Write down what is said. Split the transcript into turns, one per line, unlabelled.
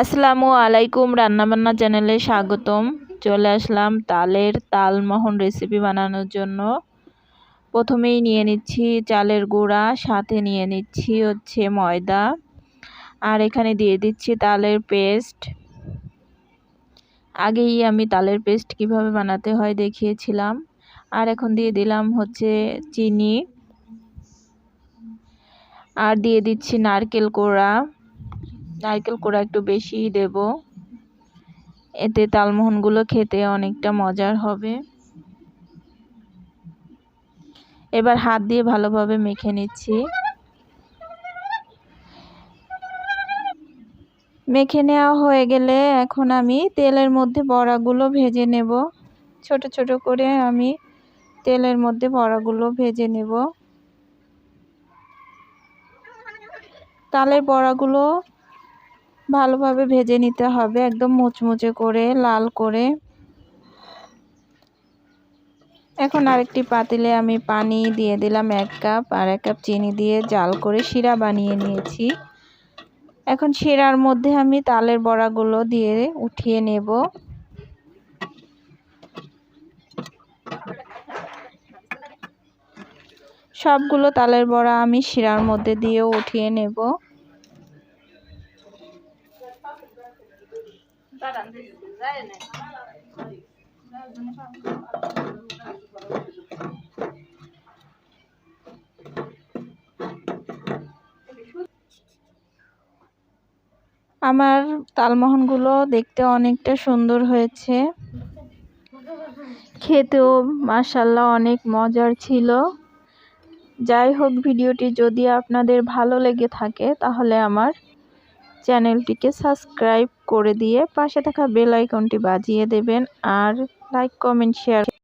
আসসালামু আলাইকুম রান্নাবান্না চ্যানেলে স্বাগতম। চলে আসলাম তালের তালমোহন রেসিপি বানানোর জন্য। প্রথমেই নিয়ে নিচ্ছি চালের গুঁড়া, সাথে নিয়ে নিচ্ছি হচ্ছে ময়দা। আর এখানে দিয়ে দিচ্ছি তালের পেস্ট। আগেই আমি তালের পেস্ট কীভাবে বানাতে হয় দেখিয়েছিলাম। আর এখন দিয়ে দিলাম হচ্ছে চিনি। আর দিয়ে দিচ্ছি নারকেল কোড়া। নারকেল কোড়া একটু বেশি দেব। এতে তালমোহনগুলো খেতে অনেকটা মজার হবে। এবার হাত দিয়ে ভালোভাবে মেখে নিচ্ছি। মেখে নেওয়া হয়ে গেলে এখন আমি তেলের মধ্যে বড়াগুলো ভেজে নেব। ছোট ছোট করে আমি তেলের মধ্যে বড়াগুলো ভেজে নেব। তালের বড়াগুলো ভালোভাবে ভেজে নিতে হবে, একদম মুচমুচে করে, লাল করে। এখন আরেকটি পাতিলে আমি পানি দিয়ে দিলাম এক কাপ, আর এক কাপ চিনি দিয়ে জাল করে শিরা বানিয়ে নিয়েছি। এখন শিরার মধ্যে আমি তালের বড়াগুলো দিয়ে উঠিয়ে নেব। সবগুলো তালের বড়া আমি শিরার মধ্যে দিয়ে উঠিয়ে নেব। আমার তালমোহনগুলো দেখতে অনেকটা সুন্দর হয়েছে। খেতেও মাসাল্লাহ অনেক মজার ছিল। যাই হোক, ভিডিওটি যদি আপনাদের ভালো লেগে থাকে, তাহলে আমার চ্যানেলটিকে সাবস্ক্রাইব করে দিয়ে পাশে থাকা বেল আইকনটি বাজিয়ে দেবেন আর লাইক কমেন্ট শেয়ার